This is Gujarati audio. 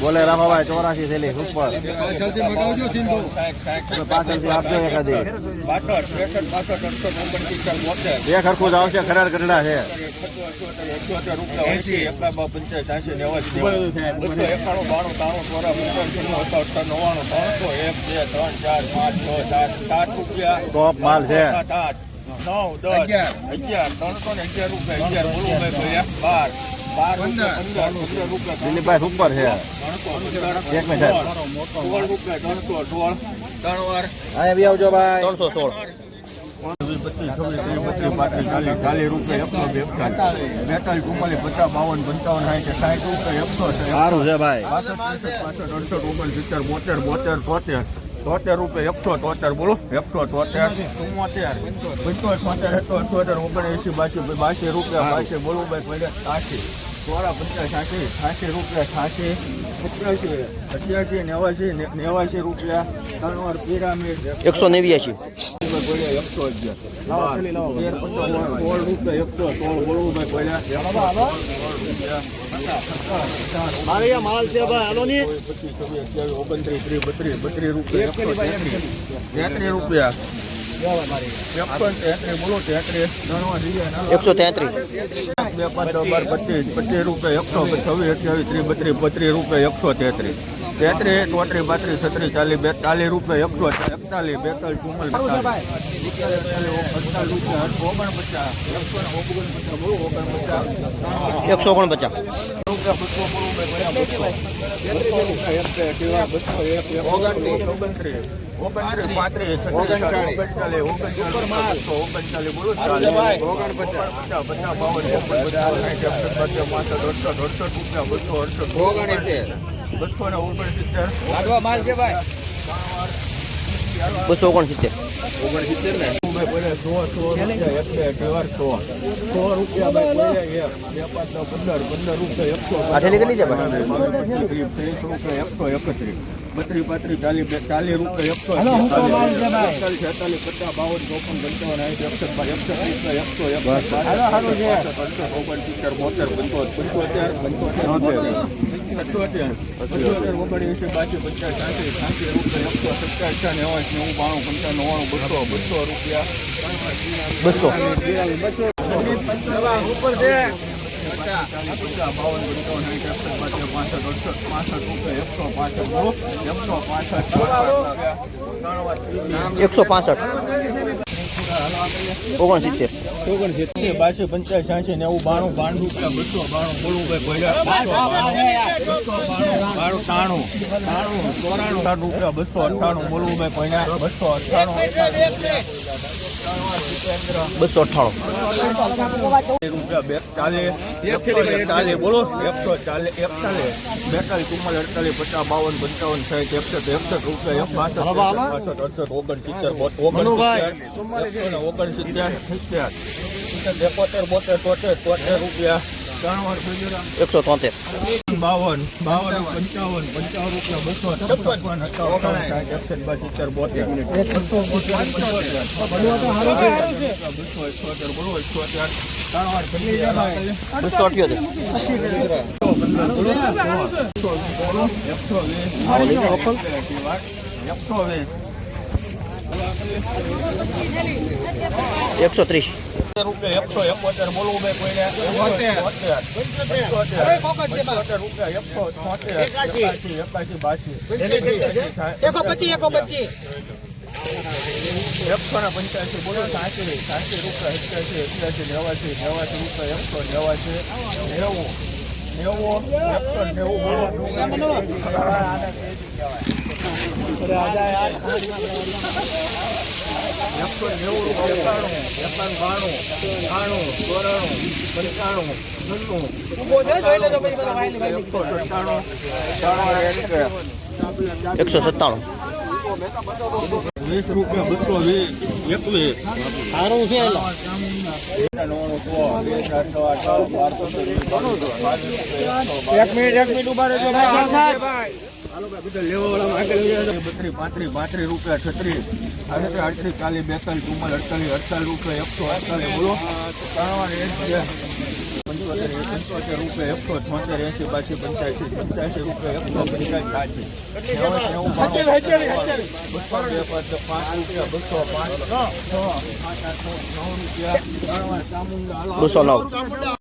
બોલે રામાભાઈ ચોરાસી થેલી ઉપર. પાછળથી આપજો એકાદી બે ખરખું જ આવશે ખરાર ગરડા છે. ટોપ માલ છે. નવ દસ અગિયાર. ત્રણસો ને અગિયાર રૂપિયા અગિયાર બોલું ભાઈ ભૈયા બાર. બાર પંદર. પંદર રૂપિયા દિલીપભાઈ ઉપર છે. એક મિનિટ. સોળ. રૂપિયા ત્રણસો સોળ. ત્રણ વાર. અહીંયા બી આવજો ભાઈ. ત્રણસો સોળ. બેતાલીસ ચુમ્માલીસ પચાસ બાવન પંચાવન સાઠ સાઠ રૂપિયા એકસો સારું છે. ભાઈ પાસઠ પાસઠ અડસઠ ઓગણસિત્તેર બોતેર બોતેર તોતેર તોતેર રૂપિયા એકસો તોતેર બોલો. એકસો તોતેર ચુમ્મોતેર. પંચોતેર છોતેર એકસો તોતેર ઓગણએંસી બાસી બાસી રૂપિયા બાસી બોલું ભાઈ પડે સાસી. સોળા પચાસ સાસી સાસી રૂપિયા સાસી સત્યાસી અઠ્યાસી નેવાસી નેવાસી રૂપિયા ત્રણ પિરામિડ. એકસો નેવ્યાસી. એકસો અગિયાર રૂપિયા એકસો સોળ બોલવું ભાઈ પડ્યા માલ છે ભાઈ. હાલો ની. પચીસ છવ્વીસ અઠ્યાવીસ ઓગણત્રીસ ત્રીસ બત્રીસ બત્રીસ રૂપિયા. રૂપિયા એકસો તેત્રીસ બોલો તેત્રીસ ગણવા જઈએ એકસો તેત્રીસ. બે પાંચ બાર પચીસ પચીસ રૂપિયા એકસો છવ્વીસ અઠ્યાવીસ ત્રીસ બત્રીસ બત્રીસ રૂપિયા એકસો તેત્રીસ. તેત્રીસ ચોત્રીસ બત્રીસ છત્રીસ ચાલીસ બેતાલીસ રૂપિયા એકસો એકતાલીસ બેતાલીસ ચુમ્મલ એકસો ઓગણપચાસ ઓગણચાલીસ બસો ને ઓગણસિત્તેર. લાડવા માલ છે ભાઈ. બસો ઓગણસિત્તેર. ઓગણસિત્તેર ને સો સો રૂપિયા એક બે કેવાર સો સો રૂપિયા મેં ભર્યા એક બે પાંચ દસ પંદર પંદર રૂપિયા એકસો આ કેટલી છે ભાઈ? ત્રીસ રૂપિયા એકસો એકત્રીસ બત્રીસ પાંત્રીસ ચાલીસ બે- ચાલીસ રૂપિયા એકસો એકતાલીસ છેતાલીસ પચાસ બાવન ચોપન પંચાવન બાર એકસો એકસો બાસઠ, અડસઠ, ઓગણસિત્તેર બોતેર પંચોતેર પંચોતેર. પંચોતેર અઠ્યોતેર બાસી પચાસ સાસી સાસી રૂપિયા એકસો સત્તાવીસ અઠ્ઠા નેવું નેવું બાણું પંચાવન નવ્વાણું બસો બસો રૂપિયા બસો ઉપર છે બાવન પંચાવન અડસઠ પાસઠ રૂપિયા એકસો પાસઠ એકસો પાસઠ. એકસો પાસઠ. ઓગણસિત્તેર. ઓગણસિત્તેર બાસી પંચાસ છ્યાસી નેવું બાણું બાણું રૂપિયા બસો બાણું બોલવું ભાઈ બસો બાણું ત્રાણું ત્રાણું ચોરાણું રૂપિયા બસો અઠ્ઠાણું બોલવું ભાઈ ભર્યા બસો અઠ્ઠાણું. બસો અઠ્ઠાણું. બોલો. એકસો ચાલીસ એકતાલીસ. બેતાલીસ ચુમ્માલીસ અડતાલીસ પચાસ બાવન પંચાવન સાઠ એકસઠ એકસઠ રૂપિયા એક બાસઠ બાસઠ અડસઠ ઓગણસિત્તેર ઓગણસિત્તેર ઓગણસિત્તેર સિત્તેર. એકોતેર બોતેર તોતેર તોતેર રૂપિયા. એકસો તોતેર. બાવન બાવન પંચાવન પંચાવન રૂપિયા બસો છપ્પન સિત્તેર બોતેર બસો અઠ્યોતેર બોલો અઠ્યોતેર. બસો અઠ્યોતેર એકસો એકોતેર બોલવું બે કોઈને. પંચોતેર. રૂપિયા એકસો છોતેર. બાસી. એકો પચીસ એકો પચીસ એકસો ને પંચ્યાસી બોલો સાચી સાચી રૂપિયા એક્યાસી એક્યાસી નેવાસી નેવાસી રૂપિયા એકસો નેવાસી નેવું. નેવું એકસો નેવું બોલો. એકસો નેવું એકાણું બાણું ચોરાણું પંચાણું છન્નું. એકસો સત્તાણું. એકસો સત્તાણું. વીસ રૂપિયા બસો વીસ એકવીસ. સારું છે એક મિનિટ એક મિનિટ ઊભા રહેજો. બત્રીસ પાંત્રીસ રૂપિયા છત્રીસ આડત્રીસ આડત્રીસ ચાલીસ બેતાલીસ ચુમ્માલીસ અડતાલીસ રૂપિયા એકસો અડતાલીસ બોલો પંચોતેર રૂપિયા એકસો છોતેર એંસી બાસી પંચ્યાસી પંચ્યાસી રૂપિયા એકસો બસો પાંચ રૂપિયા બસો પાંચ બસો નવ.